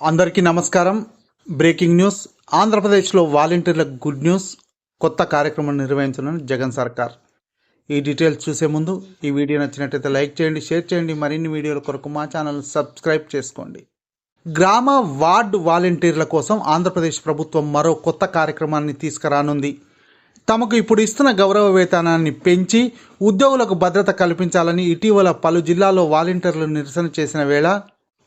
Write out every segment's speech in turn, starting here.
అందరికీ నమస్కారం. Breaking news. ఆంధ్రప్రదేశ్లో వాలంటీర్లకు గుడ్ న్యూస్. కొత్త కార్యక్రమం నిర్వహించనున్న జగన్ సర్కార్. ఈ డీటెయిల్స్ చూసే ముందు ఈ వీడియో నచ్చినట్లయితే లైక్ చేయండి షేర్ చేయండి. మరిన్ని వీడియోల కొరకు మా ఛానల్ సబ్స్క్రైబ్ చేసుకోండి. గ్రామ వార్డు వాలంటీర్ల కోసం ఆంధ్రప్రదేశ్ ప్రభుత్వం మరో కొత్త కార్యక్రమాన్ని తీసుకురానుంది. తమకు ఇప్పుడు ఇస్తున్న గౌరవ వేతనాన్ని పెంచి ఉద్యోగులకు భద్రత కల్పించాలని ఇటీవల పలు జిల్లాల్లో వాలంటీర్లు నిరసన చేసిన వేళ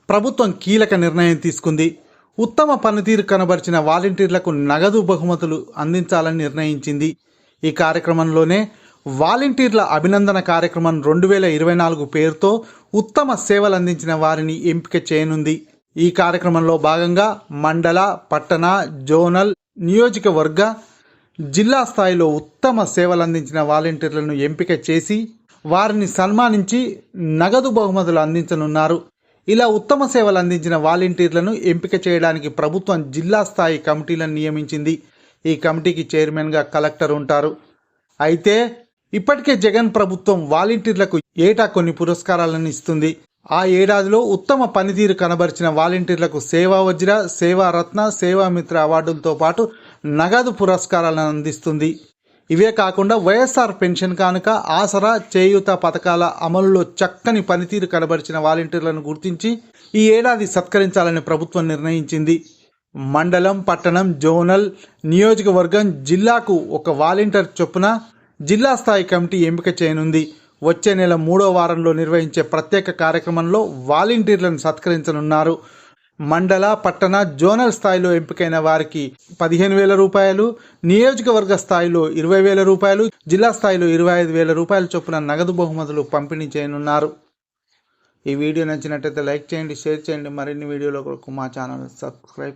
ప్రభుత్వం కీలక నిర్ణయం తీసుకుంది. ఉత్తమ పనితీరు కనబరిచిన వాలంటీర్లకు నగదు బహుమతులు అందించాలని నిర్ణయించింది. ఈ కార్యక్రమంలోనే వాలంటీర్ల అభినందన కార్యక్రమం రెండు వేల ఇరవై నాలుగు పేరుతో ఉత్తమ సేవలు అందించిన వారిని ఎంపిక చేయనుంది. ఈ కార్యక్రమంలో భాగంగా మండల పట్టణ జోనల్ నియోజకవర్గ జిల్లా స్థాయిలో ఉత్తమ సేవలు అందించిన వాలంటీర్లను ఎంపిక చేసి వారిని సన్మానించి నగదు బహుమతులు అందించనున్నారు. ఇలా ఉత్తమ సేవలు అందించిన వాలంటీర్లను ఎంపిక చేయడానికి ప్రభుత్వం జిల్లా స్థాయి కమిటీలను నియమించింది. ఈ కమిటీకి చైర్మన్గా కలెక్టర్ ఉంటారు. అయితే ఇప్పటికే జగన్ ప్రభుత్వం వాలంటీర్లకు ఏటా కొన్ని పురస్కారాలను ఇస్తుంది. ఆ ఏడాదిలో ఉత్తమ పనితీరు కనబరిచిన వాలంటీర్లకు సేవా వజ్ర సేవా రత్న సేవామిత్ర అవార్డులతో పాటు నగదు పురస్కారాలను అందిస్తుంది. ఇవే కాకుండా వైఎస్ఆర్ పెన్షన్ కానుక ఆసరా చేయూత పథకాల అమలులో చక్కని పనితీరు కనబరిచిన వాలంటీర్లను గుర్తించి ఈ ఏడాది సత్కరించాలని ప్రభుత్వం నిర్ణయించింది. మండలం పట్టణం జోనల్ నియోజకవర్గం జిల్లాకు ఒక వాలంటీర్ చొప్పున జిల్లా స్థాయి కమిటీ ఎంపిక చేయనుంది. వచ్చే నెల మూడో వారంలో నిర్వహించే ప్రత్యేక కార్యక్రమంలో వాలంటీర్లను సత్కరించనున్నారు. మండల పట్టణ జోనల్ స్థాయిలో ఎంపికైన వారికి పదిహేను వేల రూపాయలు నియోజకవర్గ స్థాయిలో ఇరవై వేల రూపాయలు జిల్లా స్థాయిలో ఇరవై ఐదు వేల రూపాయల చొప్పున నగదు బహుమతులు పంపిణీ చేయనున్నారు. ఈ వీడియో నచ్చినట్లయితే లైక్ చేయండి షేర్ చేయండి. మరిన్ని వీడియోల కొరకు మా ఛానల్ సబ్స్క్రైబ్